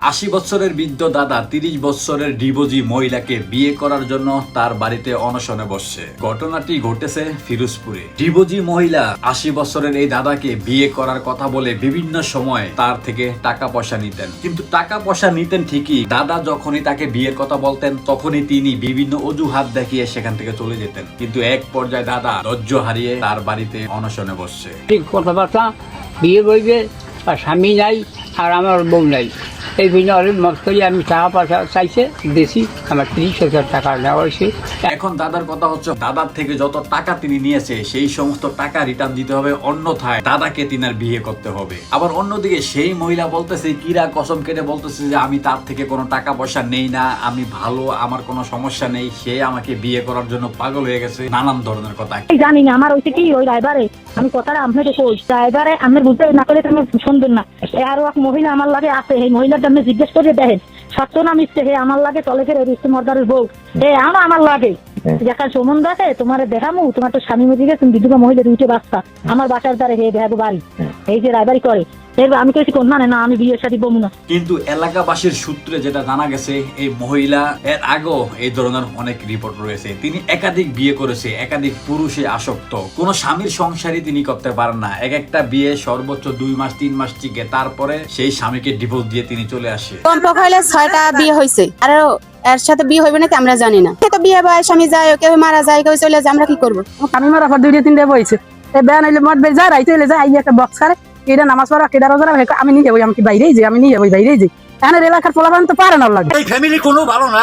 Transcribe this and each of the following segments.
আশি বছরের বৃদ্ধ দাদা তিরিশ বছরের ডিভোজি মহিলাকে বিয়ে করার জন্য তার বাড়িতে অনশনে বসছে। ঘটনাটি ঘটেছে ফিরোজপুরে। ডিভোজি মহিলা আশি বছরের এই দাদাকে বিয়ে করার কথা বলে বিভিন্ন সময় তার থেকে টাকা পয়সা নিতেন। কিন্তু টাকা পয়সা নিতেন ঠিকই, দাদা যখনই তাকে বিয়ের কথা বলতেন তখনই তিনি বিভিন্ন অজুহাত দেখিয়ে সেখান থেকে চলে যেতেন। কিন্তু এক পর্যায়ে দাদা ধৈর্য হারিয়ে তার বাড়িতে অনশনে বসছে। ঠিক কথাবার্তা, বিয়ে করবে আর স্বামী নাই, আর আমার বউ নাই। এই জন্য অনেক মত করি আমি টাকা পয়সা চাইছে দেশি আমার তিরিশ হাজার টাকা নেওয়া হয়েছে। এখন দাদার কথা হচ্ছে দাদার থেকে যত টাকা তিনি নিয়েছে সেই সমস্ত টাকা রিটার্ন দিতে হবে অন্যথায় দাদাকে তিনার বিয়ে করতে হবে। আবার অন্যদিকে সেই মহিলা বলতেছে কিরা কসম কেটে বলতেছে যে আমি তার থেকে কোনো টাকা পয়সা নেই না আমি ভালো আমার কোনো সমস্যা নেই সে আমাকে বিয়ে করার জন্য পাগল হয়ে গেছে। নানান ধরনের কথা। জানি না আমার হয়েছে কি ওই রাইবারে আমি কথাটা আপনাকে কই রাইবারে আপনি বুঝতে না করলে তুমি শুনবেন না। আরও এক মহিলা আমার লাগে আছে এই মহিলাটা জিজ্ঞেস করে দেখেন সত্য না মিশছে হে, আমার লাগে চলে ফেরে রুস্তু মর্দারের বউ। হে আমার আমার লাগে। সম্বন্ধ আছে তোমার দেখামু তোমার তো স্বামী মধ্যে তুমি বিধবা মহিলা দুইটে বাচ্চা আমার বাসার দ্বারে হে বাড়ি এই যে রাইবারি করে আমি কেছি কোন না না আমি সাথে বমু না। কিন্তু এলাকাবাসীর সূত্রে যেটা জানা গেছে এই মহিলা এর আগেও এই ধরনের অনেক রিপোর্ট রয়েছে। তিনি একাধিক বিয়ে করেছে একাধিক পুরুষে আসক্ত। কোন স্বামীর সংসারই তিনি করতে পারেন না। এক একটা বিয়ে সর্বোচ্চ দুই মাস তিন মাস টিকে। তারপরে সেই স্বামীকে ডিভোর্স দিয়ে তিনি চলে আসে। কমপক্ষে ছয়টা বিয়ে হয়েছে আর এর সাথে বিয়ে হইবে নাকি আমরা জানি না। তো বিয়ে বয়স আমি যাই কেউ মারা যায়, কেউ চলে যায়, আমরা কি করব? আমি মারা পর দুইটা তিনটা বইছে বেয়া নাইলে মদ বের যায় রাইতে যায় একটা বক্স খারে এটা নামাজ পড়া কেডা রোজা আমি নিয়ে যাব আমি বাইরেই যাই, আমি নিয়ে যাব বাইরেই যাই। এলাকার পোলাপান তো পারে না লাগে। এই ফ্যামিলি কোনো ভালো না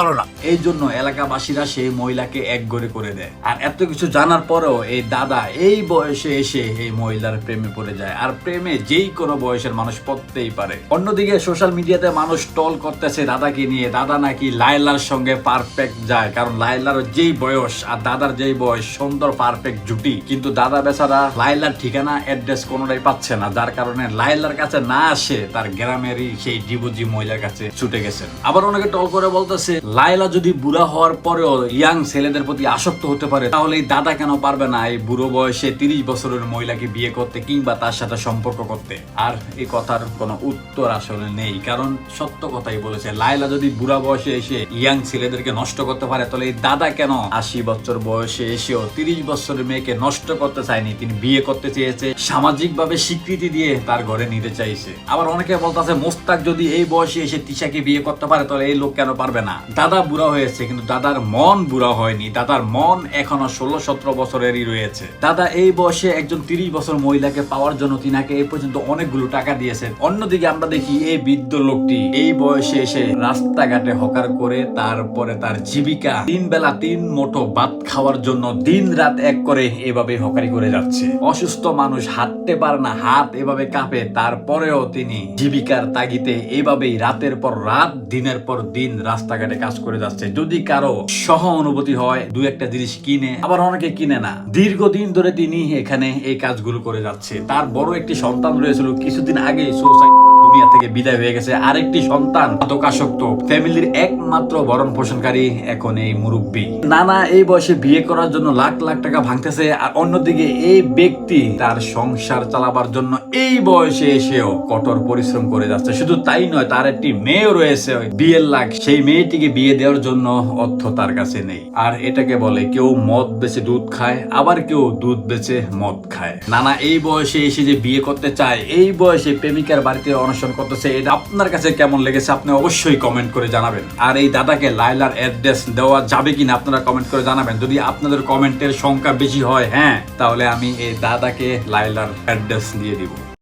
ভালো না। এই জন্য এলাকাবাসীরা সেই মহিলাকে এক গড়ে করে দেয়। আর এত কিছু জানার পরেও এই দাদা এই বয়সে এসে এই মহিলার প্রেমে পড়ে যায়। আর প্রেমে যেই কোনো বয়সের মানুষ পড়তেই পারে। অন্যদিকে সোশ্যাল মিডিয়াতে মানুষ টল করতেছে দাদাকে নিয়ে। দাদা নাকি লাইলার সঙ্গে পারফেক্ট যায়। কারণ লাইলার যেই বয়স আর দাদার যেই বয়স সুন্দর পারফেক্ট জুটি। কিন্তু দাদা বেচারা লাইলার ঠিকানা অ্যাড্রেস কোনোটাই পাচ্ছে না। যার কারণে লাইলার কাছে না আসে তার গ্রামেরই সেই ডিবুজি মহিলার কাছে ছুটে গেছেন। আবার অনেকে টল করে বলতেছে লাইলা যদি বুড়া হওয়ার পরেও ইয়াং ছেলেদের প্রতি আসক্ত হতে পারে, তাহলে এই দাদা কেন পারবে না এই বুড়ো বয়সে তিরিশ বছরের মহিলাকে বিয়ে করতে কিংবা তার সাথে সম্পর্ক করতে? আর এই কথার কোনো উত্তর আসলে নেই, কারণ সত্য কথাই বলেছে লাইলা যদি বুড়া বয়সে এসে ইয়াং ছেলেদেরকে নষ্ট করতে পারে, তাহলে এই দাদা কেন আশি বছর বয়সে এসেও তিরিশ বছরের মেয়েকে নষ্ট করতে চায়নি? তিনি বিয়ে করতে চেয়েছে সামাজিক ভাবে স্বীকৃতি দিয়ে তার ঘরে নিতে চাইছে। আবার অনেকে বলতেছে মোস্তাক যদি এই বয়সে এসে তিশাকে বিয়ে করতে পারে, তাহলে এই লোক কেন পারবে না? দাদা বুড়া হয়েছে, কিন্তু দাদার মন বুড়া হয়নি। দাদার মন এখনও ষোলো সতেরো বছরেরই রয়েছে। দাদা এই বয়সে একজন তিরিশ বছর মহিলাকে পাওয়ার জন্য তিনাকে এই পর্যন্ত অনেকগুলো টাকা দিয়েছেন। অন্যদিকে আমরা দেখি এই বৃদ্ধ লোকটি এই বয়সে এসে রাস্তাঘাটে হকার করে, তারপরে তার জীবিকা। তিন বেলা তিন মোটো ভাত খাওয়ার জন্য দিন রাত এক করে এভাবে হকারি করে যাচ্ছে। অসুস্থ মানুষ হাঁটতে পারে না, হাত এভাবে কাঁপে। তারপরেও তিনি জীবিকার তাগিতে এভাবেই রাতের পর রাত, দিনের পর দিন রাস্তাঘাটে কাজ করে যাচ্ছে। যদি কারও সহ অনুভূতি হয়, দু একটা জিনিস কিনে, আবার অনেকে কিনে না। দীর্ঘদিন ধরে তিনি এখানে এই কাজগুলো করে যাচ্ছে। তার বড় একটি সন্তান রয়েছিল, কিছুদিন আগে সুসাইড দুনিয়া থেকে বিদায় হয়ে গেছে। আরেকটি সন্তান মাদকাসক্ত ফ্যামিলির একমাত্র ভরণ পোষণকারী এখন এই মুরব্বী। নানা এই বয়সে বিয়ে করার জন্য লাখ লাখ টাকা ভাঙতেছে আর অন্যদিকে এই ব্যক্তি তার সংসার চালাবার জন্য এই বয়সে এসেও কঠোর পরিশ্রম করে যাচ্ছে। শুধু তাই নয়, তার একটি মেয়েও রয়েছে। বিয়ের লাখ সেই মেয়েটিকে বিয়ে দেওয়ার জন্য অর্থ তার কাছে নেই। আর এটাকে বলে কেউ মদ বেছে দুধ খায়, আবার কেউ দুধ বেছে মদ খায়। নানা এই বয়সে এসে যে বিয়ে করতে চায়, এই বয়সে প্রেমিকার বাড়িতে অনশন করতেছে। এটা আপনার কাছে কেমন লেগেছে আপনি অবশ্যই কমেন্ট করে জানাবেন। আর এই দাদাকে লাইলার অ্যাড্রেস দেওয়া যাবে কিনা আপনারা কমেন্ট করে জানাবেন। যদি আপনাদের কমেন্টের সংখ্যা বেশি হয় হ্যাঁ তাহলে আমি এই দাদাকে লাইলার অ্যাড্রেস দিয়ে দিব।